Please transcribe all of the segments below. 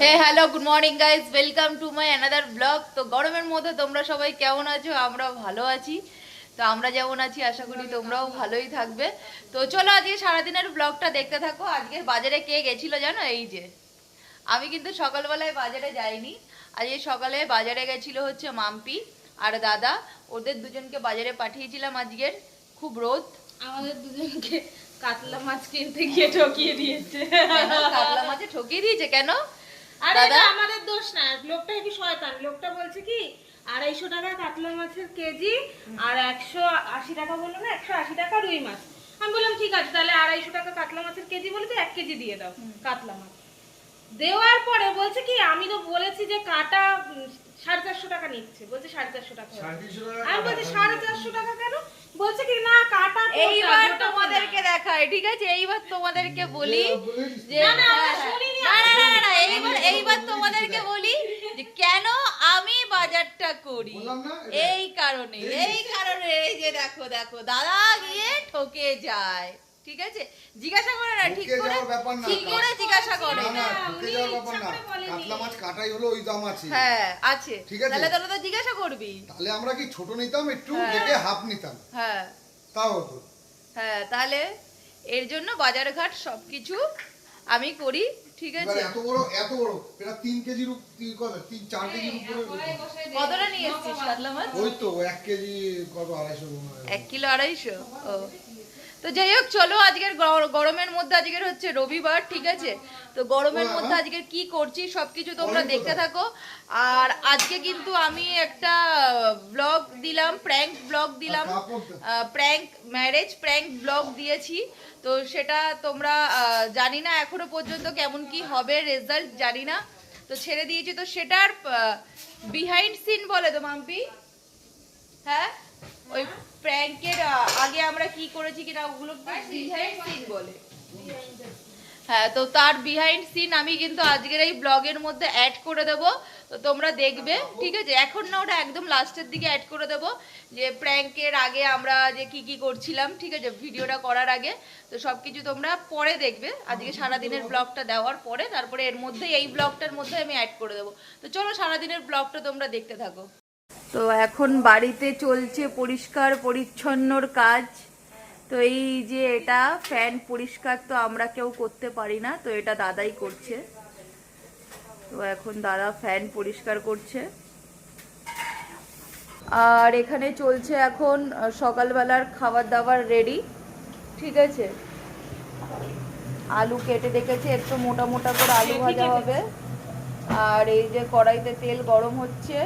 Hey hello good morning guys welcome to my another blog তো গরমের মধ্যে তোমরা সবাই কেমন আছো? আমরা ভালো আছি। তো আমরা যেমন আছি আশা করি তোমরাও ভালোই থাকবে। তো চলো আজকে সারাদিনের ব্লগটা দেখতে থাকো। আজকে বাজারে কে গেছিল জানো? এই যে। আমি কিন্তু সকালবেলায় বাজারে যাইনি। আজকে সকালে বাজারে গেছিল হচ্ছে মাম্পি আর দাদা। ওদের দুজনকে বাজারে পাঠিয়েছিলাম আজকের। খুব রোদ। আমাদের দুজনকে কাতলা মাছ কিনতে গিয়ে ঠকিয়ে দিয়েছে। কাতলা মাছে ঠকিয়ে দিয়েছে কেন? আরে এটা আমাদের দোষ না লোকটা কি শয়তান। লোকটা বলছে কি আড়াইশো টাকা কাতলা মাছের কেজি আর একশো আশি টাকা বলল না একশো আশি টাকা রুই মাছ। আমি বললাম ঠিক আছে তাহলে আড়াইশো টাকা কাতলা মাছের কেজি বলে তো এক কেজি দিয়ে দাও কাতলা মাছ। দেওয়ার পরে বলছে কি আমি তো বলেছি যে কাটা সাড়ে চারশো টাকা নিচ্ছে। বলছে সাড়ে চারশো টাকা আমি বলছি সাড়ে চারশো টাকা কেন? বলছে কি না কাটা এইবার তোমাদেরকে দেখাই ঠিক আছে? এইবার তোমাদেরকে বলি যে না, না, আমরা হ্যাঁ, শুনিনি, না, না, না, না, না, এইবার এইবার তোমাদেরকে বলি যে কেন আমি বাজারটা করি? বললাম না, এটা- এই কারণে এই কারণে এই যে দেখো দেখো দাদা গিয়ে ঠকে যায় ঠিক আছে? জিজ্ঞাসা করে না ঠিক করে ব্যাপার না, ঠিক করে জিজ্ঞাসা করে না না না, ঠকে উনি যাওয়ার ব্যাপার না। কাতলা মাছ কাটাই হলো ওই দাম আছে। হ্যাঁ আছে। ঠিক আছে। তাহলে তাহলে তো জিজ্ঞাসা করবি তাহলে আমরা কি ছোট নিতাম একটু হ্যাঁ। দেখে হাফ নিতাম? হ্যাঁ। তাও হতো। হ্যাঁ তাহলে এর জন্য বাজারঘাট সবকিছু আমি করি ঠিক আছে? এত বড় এত বড় এটা তিন কেজির কত তিন চার কেজির উপরে কতটা নিয়ে এসছিস কাতলা মাছ? ওই তো এক কেজি কত আড়াইশো? হয়। এক কিলো আড়াইশো ও। তো যাই হোক চলো আজকের গর- গরমের মধ্যে আজকের হচ্ছে রবিবার ঠিক আছে? তো গরমের মধ্যে আজকে কি করছি সবকিছু তোমরা দেখতে থাকো। আর আজকে কিন্তু আমি একটা ব্লগ দিলাম প্র্যাঙ্ক ব্লগ দিলাম প্র্যাঙ্ক ম্যারেজ প্র্যাঙ্ক ব্লগ দিয়েছি। তো সেটা তোমরা জানি না এখনও পর্যন্ত কেমন কি হবে রেজাল্ট জানি না। তো ছেড়ে দিয়েছি তো সেটার বিহাইন্ড সিন বলে তো মাম্পি? হ্যাঁ? ওই প্র্যাঙ্কের আগে আমরা কি করেছি কিনা ওগুলো বিহাইন্ড সিন বলে। হ্যাঁ তো তার বিহাইন্ড সিন আমি কিন্তু আজকের এই ব্লগের মধ্যে অ্যাড করে দেব। তো তোমরা দেখবে ঠিক আছে? এখন না ওটা একদম লাস্টের দিকে অ্যাড করে দেব। যে প্র্যাঙ্কের আগে আমরা যে কি কি করছিলাম ঠিক আছে? ভিডিওটা করার আগে। তো সব কিছু তোমরা পরে দেখবে। আজকে সারাদিনের ব্লগটা দেওয়ার পরে তারপরে এর মধ্যে এই ব্লগটার মধ্যে আমি অ্যাড করে দেবো। তো চলো সারাদিনের ব্লগটা তোমরা দেখতে থাকো। তো এখন বাড়িতে চলছে পরিষ্কার পরিচ্ছন্নর কাজ। তো এই যে এটা ফ্যান পরিষ্কার তো আমরা কেউ করতে পারি না তো এটা দাদাই করছে। তো এখন দাদা ফ্যান পরিষ্কার করছে। আর এখানে চলছে এখন সকালবেলার খাবার দাবার রেডি ঠিক আছে? আলু কেটে রেখেছে একটু মোটা মোটা করে আলু ভাজা হবে। আর এই যে কড়াইতে তেল গরম হচ্ছে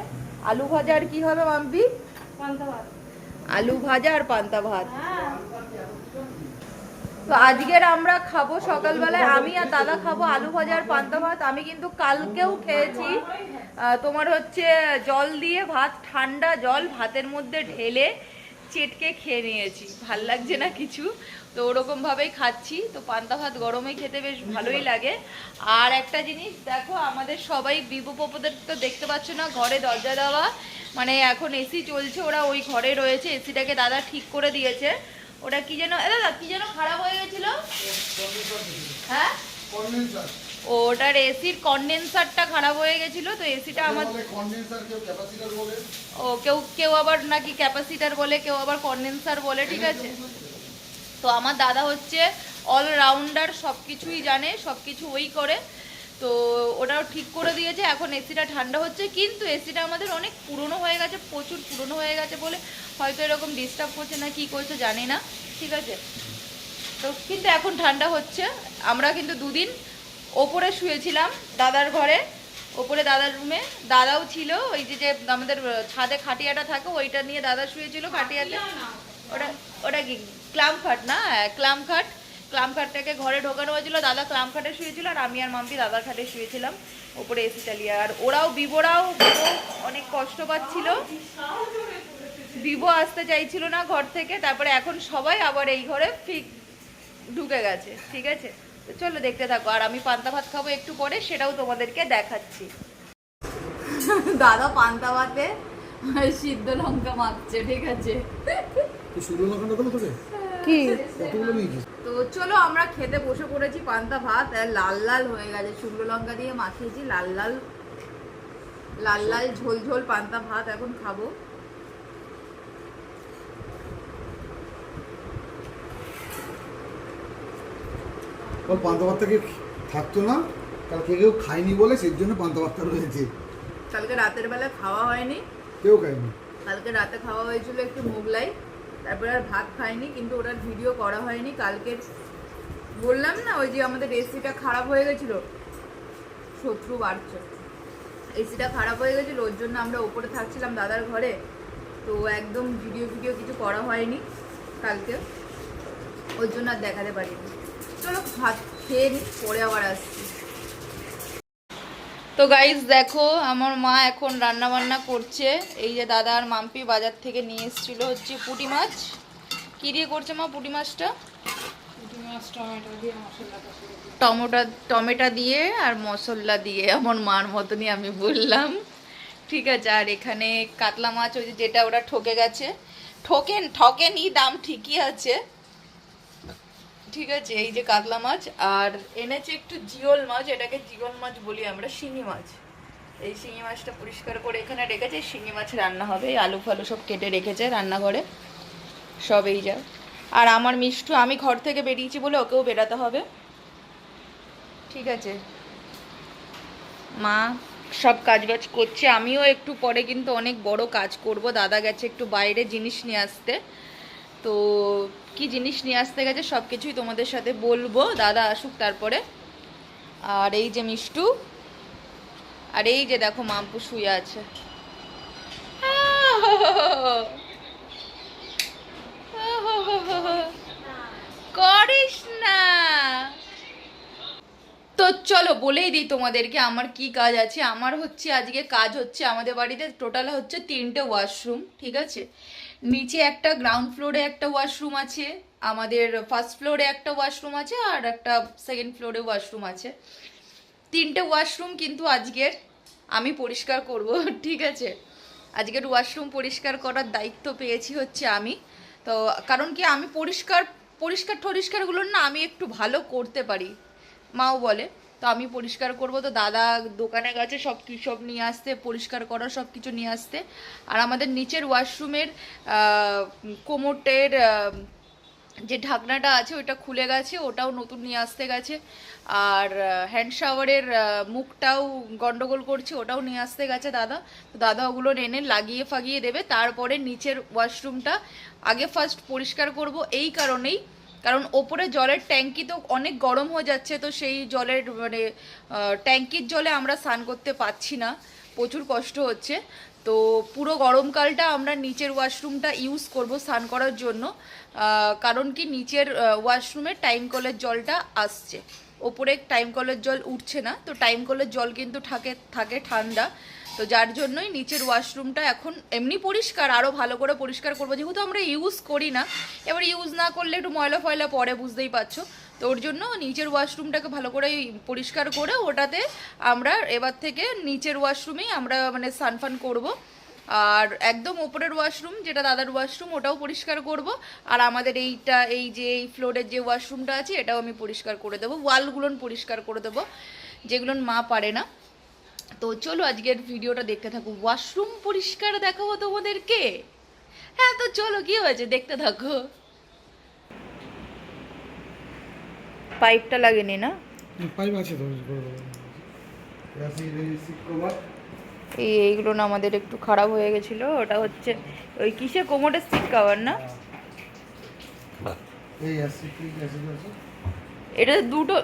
আলু ভাজা আর কি হবে মাম্পি? পান্তা ভাত। আলু ভাজা আর পান্তা ভাত। হ্যাঁ। তো আজকের আমরা খাব সকালবেলায় আমি আর দাদা খাব আলু ভাজা আর পান্তা ভাত। আমি কিন্তু কালকেও খেয়েছি। তোমার হচ্ছে জল দিয়ে ভাত ঠান্ডা জল ভাতের মধ্যে ঢেলে চেটকে খেয়ে নিয়েছি। ভালো লাগছে না কিছু? তো ওরকম ভাবেই খাচ্ছি। তো পান্তা ভাত গরমে খেতে বেশ ভালোই লাগে। আর একটা জিনিস দেখো আমাদের সবাই বিবু পপুদের তো দেখতে পাচ্ছ না ঘরে দরজা দেওয়া। মানে এখন এসি চলছে ওরা ওই ঘরে রয়েছে। এসিটাকে দাদা ঠিক করে দিয়েছে। ওটা কি যেন দাদা কি যেন খারাপ হয়ে গেছিল? হ্যাঁ? ও, ওটার এসির কন্ডেন্সারটা খারাপ হয়ে গেছিল তো এসিটা আমার বলে কন্ডেন্সার কেউ ক্যাপাসিটার বলে। ও কেউ কেউ আবার নাকি ক্যাপাসিটার বলে কেউ আবার কন্ডেন্সার বলে ঠিক আছে? তো আমার দাদা হচ্ছে অলরাউন্ডার সব কিছুই জানে সব কিছু ওই করে। তো ওটাও ঠিক করে দিয়েছে এখন এসিটা ঠান্ডা হচ্ছে কিন্তু এসিটা আমাদের অনেক পুরনো হয়ে গেছে প্রচুর পুরনো হয়ে গেছে বলে হয়তো এরকম ডিস্টার্ব করছে না কি করছে জানি না ঠিক আছে? তো কিন্তু এখন ঠান্ডা হচ্ছে আমরা কিন্তু দুদিন ওপরে শুয়েছিলাম দাদার ঘরে ওপরে দাদার রুমে দাদাও ছিল ওই যে যে আমাদের ছাদে খাটিয়াটা থাকে ওইটা নিয়ে দাদা শুয়েছিল খাটিয়াতে। ওটা ওটা কি ক্লাম খাট না? হ্যাঁ, ক্লাম খাট ক্লাম খাটটাকে ঘরে ঢোকানো হয়েছিল দাদা ক্লাম খাটে শুয়েছিল আর আমি আর মাম্পি দাদার খাটে শুয়েছিলাম ওপরে এসি চালিয়ে। আর ওরাও বিবোরাও বিবো অনেক কষ্ট পাচ্ছিল। বিবো আসতে চাইছিল না ঘর থেকে তারপরে এখন সবাই আবার এই ঘরে ফিক ঢুকে গেছে ঠিক আছে? তো চলো দেখতে থাকো আর আমি পান্তা ভাত খাব একটু পরে সেটাও তোমাদেরকে দেখাচ্ছি। দাদা পান্তা ভাতে সিদ্ধ লঙ্কা মাখছে ঠিক আছে? তুই লঙ্কা তোকে কি? তো চলো আমরা খেতে বসে পড়েছি পান্তা ভাত লাল লাল হয়ে গেছে। শুকনো লঙ্কা দিয়ে মাখিয়েছি লাল লাল লাল লাল ঝোল ঝোল পান্তা ভাত এখন খাব। পান্তা ভাতটা কি থাকতো না? কালকে কেউ খায়নি বলে সেই জন্য পান্তা ভাতটা রয়েছে। কালকে রাতের বেলা খাওয়া হয়নি। কেউ খায়নি। কালকে রাতে খাওয়া হয়েছিল একটু মোগলাই। তারপরে আর ভাত খাইনি, কিন্তু ওটার ভিডিও করা হয়নি, কালকে বললাম না, ওই যে আমাদের এসিটা খারাপ হয়ে গেছিল, শত্রু বাড়ছে। এসিটা খারাপ হয়ে গেছিল, ওর জন্য আমরা ওপরে থাকছিলাম দাদার ঘরে, তো একদম ভিডিও ভিডিও কিছু করা হয়নি কালকে, ওর জন্য আর দেখাতে পারিনি। চলো ভাত খেয়ে নি, পরে আবার আসছি। তো গাইজ দেখো আমার মা এখন রান্না বান্না করছে। এই যে দাদা আর মাম্পি বাজার থেকে নিয়ে এসেছিল হচ্ছে পুঁটি মাছ। কি দিয়ে করছে মা পুঁটি মাছটা? টমেটো টমেটো দিয়ে আর মশলা দিয়ে আমার মার মতনই আমি বললাম। ঠিক আছে আর এখানে কাতলা মাছ ওই যে যেটা ওরা ঠকে গেছে। ঠকেন ঠকেনি দাম ঠিকই আছে। ঠিক আছে, এই যে কাতলা মাছ, আর এনেছে একটু জিওল মাছ, এটাকে জিওল মাছ বলি আমরা, শিঙি মাছ। এই শিঙি মাছটা পরিষ্কার করে এখানে রেখেছে, শিঙি মাছ রান্না হবে, আলু ফালু সব কেটে রেখেছে রান্নাঘরে, সব এই যা। আর আমার মিষ্টু, আমি ঘর থেকে বেরিয়েছি বলে ওকেও বেরাতে হবে। ঠিক আছে। মা সব কাজ বাজ করছে, আমিও একটু পরে কিন্তু অনেক বড় কাজ করব, দাদা গেছে একটু বাইরে জিনিস নিয়ে আসতে। তো কি জিনিস নিয়ে আসতে গেছে সব কিছুই তোমাদের সাথে বলব। দাদা আসুক তারপরে। আর এই যে মিষ্টু, আর এই যে দেখো মাম্পু শুয়ে আছে। করিস না। তো চলো বলেই দিই তোমাদেরকে আমার কি কাজ আছে। আমার হচ্ছে আজকে কাজ হচ্ছে আমাদের বাড়িতে টোটাল হচ্ছে তিনটে ওয়াশরুম, ঠিক আছে? নিচে একটা গ্রাউন্ড ফ্লোরে একটা ওয়াশরুম আছে, আমাদের ফার্স্ট ফ্লোরে একটা ওয়াশরুম আছে আর একটা সেকেন্ড ফ্লোরে ওয়াশরুম আছে। তিনটে ওয়াশরুম কিন্তু আজকের আমি পরিষ্কার করব, ঠিক আছে? আজকের ওয়াশরুম পরিষ্কার করার দায়িত্ব পেয়েছি হচ্ছে আমি। তো কারণ কি আমি পরিষ্কার পরিষ্কার টরিষ্কারগুলো না আমি একটু ভালো করতে পারি, মাও বলে। তো আমি পরিষ্কার করব। তো দাদা দোকানে গেছে, সব সব নিয়ে আসতে, পরিষ্কার করা সব কিছু নিয়ে আসতে। আর আমাদের নিচের ওয়াশরুমের কোমোটের যে ঢাকনাটা আছে ওটা খুলে গেছে, ওটাও নতুন নিয়ে আসতে গেছে। আর হ্যান্ড শাওয়ারের মুখটাও গন্ডগোল করছে, ওটাও নিয়ে আসতে গেছে দাদা। তো দাদা ওগুলো এনে লাগিয়ে ফাগিয়ে দেবে। তারপরে নিচের ওয়াশরুমটা আগে ফার্স্ট পরিষ্কার করব। এই কারণেই কারণ ওপরে জলের ট্যাঙ্কি তো অনেক গরম হয়ে যাচ্ছে, তো সেই জলের মানে ট্যাঙ্কির জলে আমরা স্নান করতে পারছি না, প্রচুর কষ্ট হচ্ছে। তো পুরো গরমকালটা আমরা নিচের ওয়াশরুমটা ইউজ করব স্নান করার জন্য কারণ কি নিচের ওয়াশরুমে টাইম কলের জলটা আসছে। ওপরে টাইম কলের জল উঠছে না, তো টাইম কলের জল কিন্তু থাকে থাকে ঠান্ডা। তো যার জন্যই নিচের ওয়াশরুমটা এখন এমনি পরিষ্কার আরও ভালো করে পরিষ্কার করব। যেহেতু আমরা ইউজ করি না, এবার ইউজ না করলে একটু ময়লা ফয়লা পরে বুঝতেই পারছ। তো ওর জন্য নিচের ওয়াশরুমটাকে ভালো করে পরিষ্কার করে ওটাতে আমরা এবার থেকে নিচের ওয়াশরুমেই আমরা মানে সানফান করব। আর একদম ওপরের ওয়াশরুম, যেটা দাদার ওয়াশরুম, ওটাও পরিষ্কার করব। আর আমাদের এইটা, এই যে, এই ফ্লোরের যে ওয়াশরুমটা আছে, এটাও আমি পরিষ্কার করে দেবো। ওয়ালগুলো পরিষ্কার করে দেবো যেগুলো মা পারে না। তো চলো আজকের ভিডিওটা দেখতে থাকো। ওয়াশরুম পরিষ্কার দেখাবো তোমাদেরকে? হ্যাঁ তো চলো কি হয়েছে? দেখতে থাকো। পাইপটা লাগেনি না? পাইপ আছে তো এই এইগুলো না আমাদের একটু খারাপ হয়ে গেছিল। ওটা হচ্ছে ওই কিসে? কোমোটের সিট কাভার না? এই আছে ঠিক আছে ঠিক আছে। এটা দুটো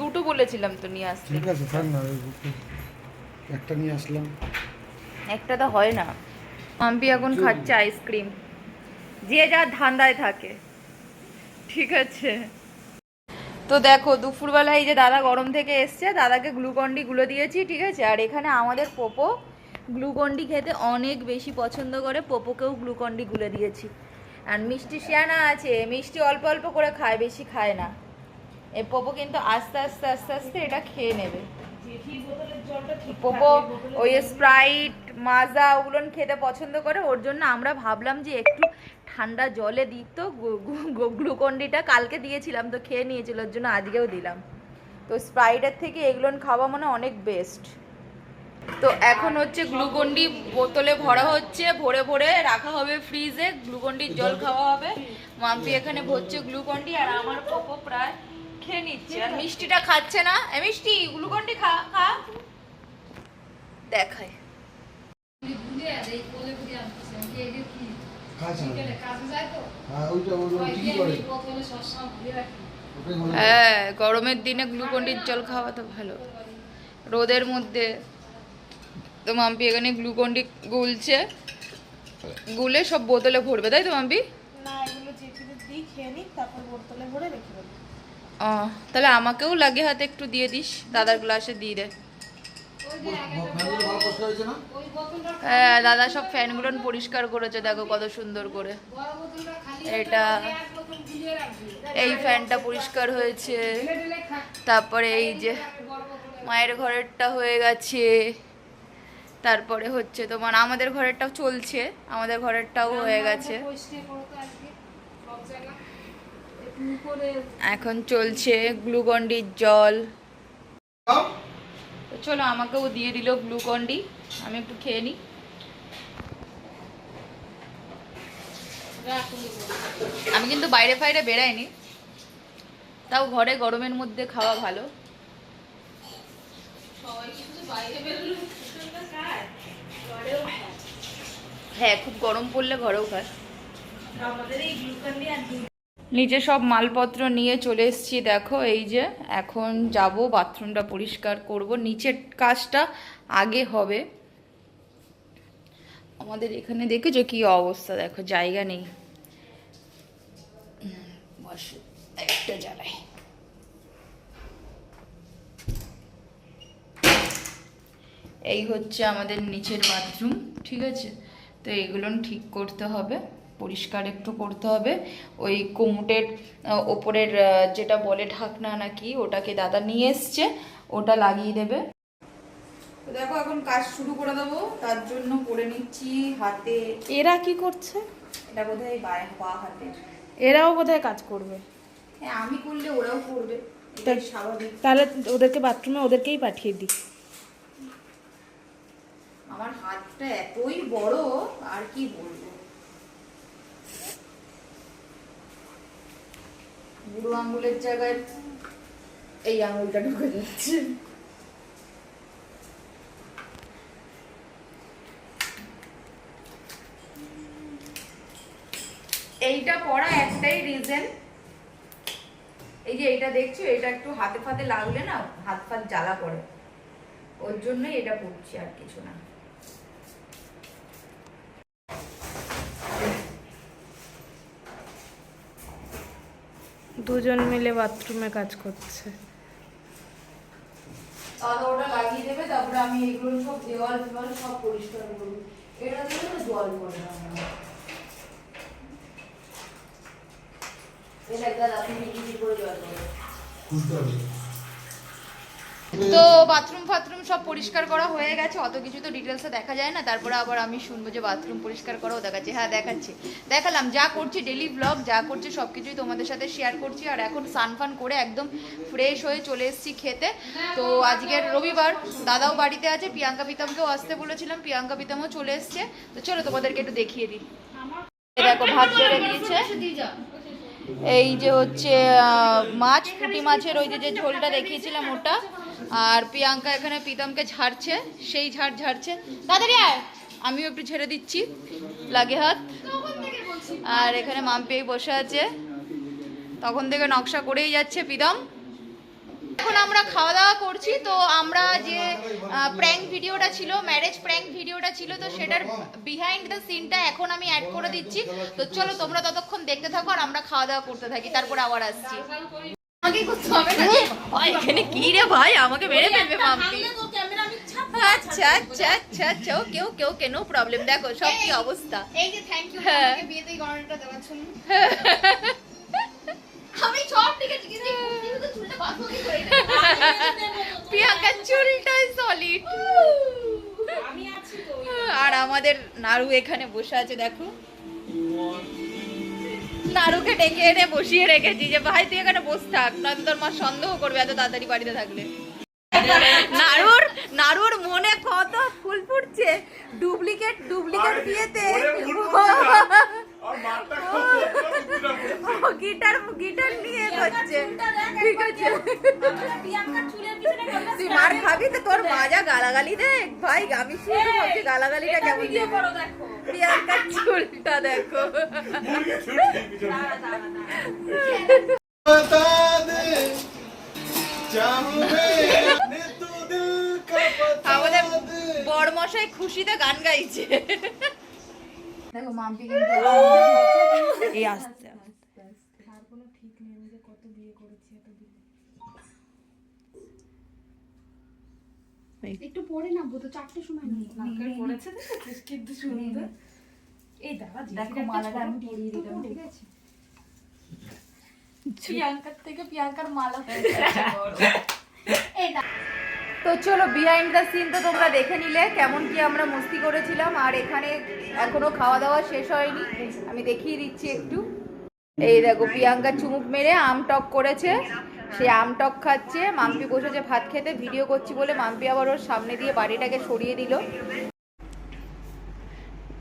দুটো বলেছিলাম তো নিয়ে আসতে। ঠিক আছে একটা নিয়ে আসলাম। একটা তো হয় না। মাম্পি এখন খাচ্ছে আইসক্রিম। যে যা ধান্দায় থাকে। ঠিক আছে। তো দেখো দুপুরবেলা এই যে দাদা গরম থেকে এসছে দাদাকে গ্লুকন্ডি গুলো দিয়েছি ঠিক আছে? আর এখানে আমাদের পোপো গ্লুকন্ডি খেতে অনেক বেশি পছন্দ করে। পোপোকেও গ্লুকন্ডি গুলে দিয়েছি। আর মিষ্টি শিয়ানা আছে মিষ্টি অল্প অল্প করে খায় বেশি খায় না। এ পোপো কিন্তু আস্তে আস্তে আস্তে আস্তে এটা খেয়ে নেবে। পোপো, ওই স্প্রাইট, মাজা ওগুলো খেতে পছন্দ করে। ওর জন্য আমরা ভাবলাম যে একটু ঠান্ডা জলে দিই তো গ্লুকন্ডিটা কালকে দিয়েছিলাম তো খেয়ে নিয়েছিল, ওর জন্য আজকেও দিলাম। তো স্প্রাইটের থেকে এগুলো খাওয়া মানে অনেক বেস্ট তো এখন হচ্ছে গ্লুকন্ডি বোতলে ভরা হচ্ছে, ভরে ভরে রাখা হবে ফ্রিজে গ্লুকন্ডির জল খাওয়া হবে। মাম্পি এখানে ভরছে গ্লুকন্ডি আর আমার পোপো প্রায় খেয়ে নিচ্ছে। আর মিষ্টিটা খাচ্ছে না। মিষ্টি, গ্লুকন্ডি খা খা। দেখায়। হ্যাঁ হয়। গরমের দিনে গ্লুকন্ডির জল খাওয়া তো ভালো। রোদের মধ্যে তো মাম্পি এখানে গ্লুকন্ডি গুলছে। গুলে সব বোতলে ভরবে তাই তো মাম্পি? ও তাহলে আমাকেও লাগে হাতে একটু দিয়ে দিস দাদার গ্লাসে দিয়ে দে ফ্যানগুলো ভালো কষ্ট হয়েছে না হ্যাঁ দাদা সব ফ্যানগুলো পরিষ্কার করেছে, দেখো কত সুন্দর করে। এটা এই ফ্যানটা পরিষ্কার হয়েছে। তারপরে এই যে মায়ের ঘরেরটা হয়ে গেছে। তারপরে হচ্ছে তোমার, আমাদের ঘরেরটাও চলছে, আমাদের ঘরেরটাও হয়ে গেছে। এখন চলছে গ্লুকন্ডির জল। তো চলো আমাকেও দিয়ে দিল গ্লুকন্ডি আমি একটু খেয়ে নিই আমি কিন্তু বাইরে ফাইরে বেরাইনি তাও ঘরে গরমের মধ্যে খাওয়া ভালো। হ্যাঁ খুব গরম পড়লে ঘরেও খায়। আমাদের এই গ্লুকন্ডি আর নিচে সব মালপত্র নিয়ে চলে এসেছি, দেখো, এই যে এখন যাব, বাথরুমটা পরিষ্কার করব, নিচের কাজটা আগে হবে। আমাদের এখানে দেখেছ কি অবস্থা? দেখো, জায়গা নেই। একটা জ্বালাই। এই হচ্ছে আমাদের নিচের বাথরুম, ঠিক আছে? তো এগুলো ঠিক করতে হবে। পরিষ্কার একটু করতে হবে। ওই কোমটের ওপরের যেটা বলে ঢাকনা নাকি ওটাকে দাদা নিয়ে এসছে ওটা লাগিয়ে দেবে। তো দেখো এখন কাজ শুরু করে দেবো। তার জন্য করে নিচ্ছি হাতে। এরা কি করছে? এটা বোধহয় বায় বা হাতে। এরাও বোধহয় কাজ করবে। হ্যাঁ আমি করলে ওরাও করবে। এটাই স্বাভাবিক। তাহলে ওদেরকে বাথরুমে ওদেরকেই পাঠিয়ে দিই। আমার হাতটা এতই বড় আর কি বলব? বুড়ো আঙুলের জায়গায় এই আঙুলটা ঢুকে যাচ্ছে। এইটা পড়া একটাই রিজন এই যে এইটা দেখছ এটা একটু হাতে ফাতে লাগলে না, হাত ফাত জ্বালা পড়ে ওর জন্যই এটা পড়ছি আর কিছু না। দুজন মিলে বাথরুমে কাজ করছে। তাহলে ওটা লাগিয়ে দেবে তারপরে আমি এগুলো সব দেওয়াল ফেওয়াল সব পরিষ্কার করব। এটা দিয়ে তো জল পড়ে না। এটা একটা রাতে মিটি করে জল পড়ে। তো বাথরুম ফাথরুম সব পরিষ্কার করা হয়ে গেছে, অত কিছু তো ডিটেলসে দেখা যায় না, তারপরে আবার আমি শুনব যে বাথরুম পরিষ্কার করাও দেখাচ্ছে। হ্যাঁ দেখাচ্ছি। দেখালাম, যা করছি ডেলি ব্লগ যা করছি সব কিছুই তোমাদের সাথে শেয়ার করছি, আর এখন সানফান করে একদম ফ্রেশ হয়ে চলে এসেছি খেতে। তো আজকের রবিবার, দাদাও বাড়িতে আছে, প্রিয়াঙ্কা পিতামকেও আসতে বলেছিলাম, প্রিয়াঙ্কা পিতামও চলে এসছে। তো চলো তোমাদেরকে একটু দেখিয়ে দিই। দেখো, ভাত বেড়ে দিয়েছে। এই যে হচ্ছে মাছ, পুঁটি মাছের ওই যে ঝোলটা দেখিয়েছিলাম ওটা, আর প্রিয়াঙ্কা এখানে প্রীতমকে ঝাড়ছে, সেই ঝাড় ঝাড়ছে। তাড়াতাড়ি আয়, আমিও একটু ছেড়ে দিচ্ছি, লাগে হাত। আর এখানে মাম্পি বসে আছে, তখন থেকে নকশা করেই যাচ্ছে প্রীতম। এখন আমরা খাওয়া দাওয়া করছি তো আমরা যে প্র্যাঙ্ক ভিডিওটা ছিল ম্যারেজ প্র্যাঙ্ক ভিডিওটা ছিল তো সেটার বিহাইন্ড দ্য সিনটা এখন আমি অ্যাড করে দিচ্ছি। তো চলো তোমরা ততক্ষণ দেখতে থাকো আর আমরা খাওয়া দাওয়া করতে থাকি তারপরে আবার আসছি। এখানে কি রে ভাই? আমাকে মেরে ফেলবে মাম্পি আচ্ছা আচ্ছা আচ্ছা আচ্ছা ওকে ওকে ওকে নো প্রবলেম দেখো সব কি অবস্থা। এই যে থ্যাংক ইউ। বিয়েতে এই দেওয়ার জন্য। আমি সব ঠিক আছে কিন্তু এই কুর্তিটা তো চুলটা বাঁধবো করে প্রিয়াঙ্কা চুলটাই সলিড আমি আছি তো। আর আমাদের নাড়ু এখানে বসে আছে দেখো। নাড়ুকে ডেকে এনে বসিয়ে রেখেছি যে ভাই তুই এখানে বসে থাক নয়তো তোর মা সন্দেহ করবে এত তাড়াতাড়ি বাড়িতে থাকলে। নাড়ুর নাড়ুর মনে কত ফুল ফুটছে। ডুপ্লিকেট ডুপ্লিকেট বিয়েতে। গিটার গিটার নিয়ে করছে ঠিক আছে। তুই মার খাবি তো তোর মাজা গালাগালি দেখ। ভাই আমি ভাবছি গালাগালিটা কেমন প্রিয়াঙ্কার চুলটা দেখো। আমাদের বড়মশাই খুশিতে গান গাইছে। একটু পরে নামবো তো চারটে সময় নাকের পড়েছে কিন্তু সুন্দর এই দাদা মালাটা আমি পরিয়ে ঠিক আছে। প্রিয়াঙ্কার থেকে প্রিয়াঙ্কার মালা এই তো চলো বিহাইন্ড দ্য সিন তো তোমরা দেখে নিলে কেমন কি আমরা মস্তি করেছিলাম। আর এখানে এখনও খাওয়া দাওয়া শেষ হয়নি। আমি দেখিয়ে দিচ্ছি একটু। এই দেখো, প্রিয়াঙ্কা চুমুক মেরে আম টক করেছে। সে আম টক খাচ্ছে। মাম্পি বসেছে ভাত খেতে। ভিডিও করছি বলে মাম্পি আবার ওর সামনে দিয়ে বাড়িটাকে সরিয়ে দিল।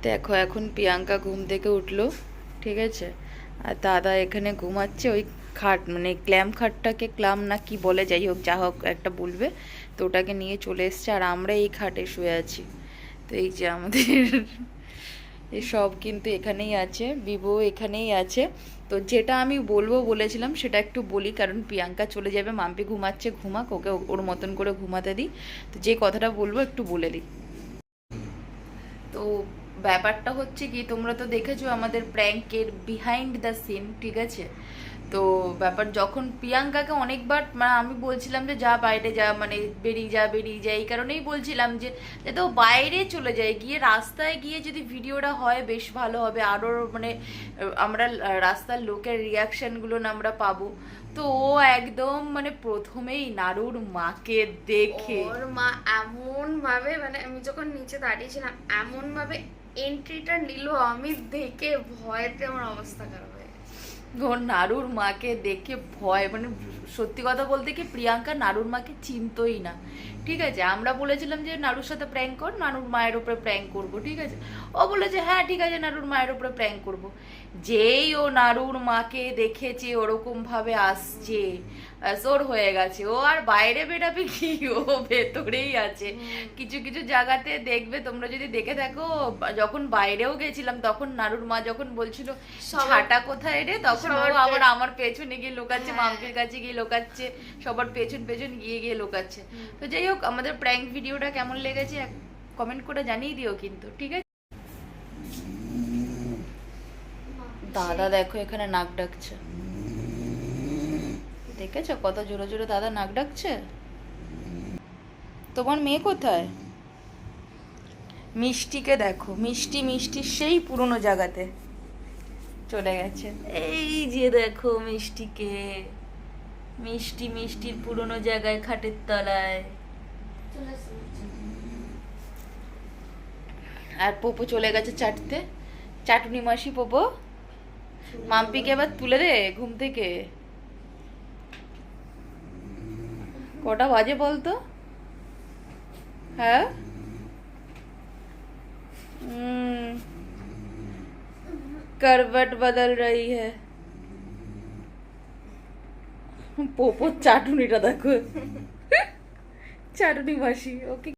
দেখো, এখন প্রিয়াঙ্কা ঘুম থেকে উঠল, ঠিক আছে? আর দাদা এখানে ঘুমাচ্ছে। ওই খাট মানে ক্ল্যাম খাটটাকে ক্লাম না কি বলে, যাই হোক, যা হোক, একটা বলবে। তো ওটাকে নিয়ে চলে এসছে আর আমরা এই খাটে শুয়ে আছি। তো এই যে আমাদের সব কিন্তু এখানেই আছে বিভো এখানেই আছে। তো যেটা আমি বলব বলেছিলাম সেটা একটু বলি, কারণ প্রিয়াঙ্কা চলে যাবে, মাম্পি ঘুমাচ্ছে, ঘুমাক, ওকে ওর মতন করে ঘুমাতে দিই। তো যে কথাটা বলব একটু বলে দিই। তো ব্যাপারটা হচ্ছে কি, তোমরা তো দেখেছ আমাদের প্র্যাঙ্কের বিহাইন্ড দ্য সিন ঠিক আছে? তো ব্যাপার যখন প্রিয়াঙ্কাকে অনেকবার মানে আমি বলছিলাম যে যা বাইরে যা মানে বেরিয়ে যা বেরিয়ে যা, এই কারণেই বলছিলাম যে যাতে ও বাইরে চলে যায়, গিয়ে রাস্তায় গিয়ে যদি ভিডিওটা হয় বেশ ভালো হবে আরও মানে আমরা রাস্তার লোকের রিয়াকশানগুলো না আমরা পাবো। তো ও একদম মানে প্রথমেই নাড়ুর মাকে দেখে। ওর মা এমন ভাবে মানে আমি যখন নিচে দাঁড়িয়েছিলাম এমন ভাবে এন্ট্রিটা নিল, আমি দেখে ভয়তে আমার অবস্থা খারাপ। নাড়ুর মাকে দেখে ভয় মানে সত্যি কথা বলতে কি প্রিয়াঙ্কা নাড়ুর মাকে চিনতই না। ঠিক আছে আমরা বলেছিলাম যে নাড়ুর সাথে প্র্যাঙ্ক কর নাড়ুর মায়ের উপরে প্র্যাঙ্ক করব ঠিক আছে? ও বলেছে হ্যাঁ ঠিক আছে নাড়ুর মায়ের উপরে প্র্যাঙ্ক করব। যেই ও নাড়ুর মাকে দেখেছে ওরকম ভাবে আসছে ওর হয়ে গেছে। ও আর বাইরে বেরাবে কি? ও ভেতরেই আছে। কিছু কিছু জায়গাতে দেখবে তোমরা যদি দেখে থাকো যখন বাইরেও গেছিলাম তখন নারুর মা যখন বলছিল ছাটা কোথায় রে? তখন ও আবার আমার পেছনে গিয়ে লোকাচ্ছে হ্যাঁ। মাম্পির কাছে গিয়ে লোকাচ্ছে সবার পেছন পেছন গিয়ে গিয়ে লোকাচ্ছে। তো যাই হোক আমাদের প্র্যাঙ্ক ভিডিওটা কেমন লেগেছে কমেন্ট করে জানিয়ে দিও কিন্তু, ঠিক আছে? দাদা দেখো, এখানে নাক ডাকছে। দেখেছ কত জোরে জোরে দাদা নাক ডাকছে? তোমার মেয়ে কোথায়? মিষ্টিকে দেখো, মিষ্টি মিষ্টি সেই পুরনো জায়গাতে চলে গেছে। এই যে দেখো মিষ্টিকে, মিষ্টি মিষ্টির পুরনো জায়গায় খাটের তলায়। আর পোপো চলে গেছে চাটতে চাটুনি মাসি পোপো মাম্পিকে এবার তুলে দে ঘুম থেকে কটা বাজে বলতো হ্যাঁ हम्म, करवट बदल रही है পোপো চাটুনিটা দেখো চাটুনি মাসি ওকে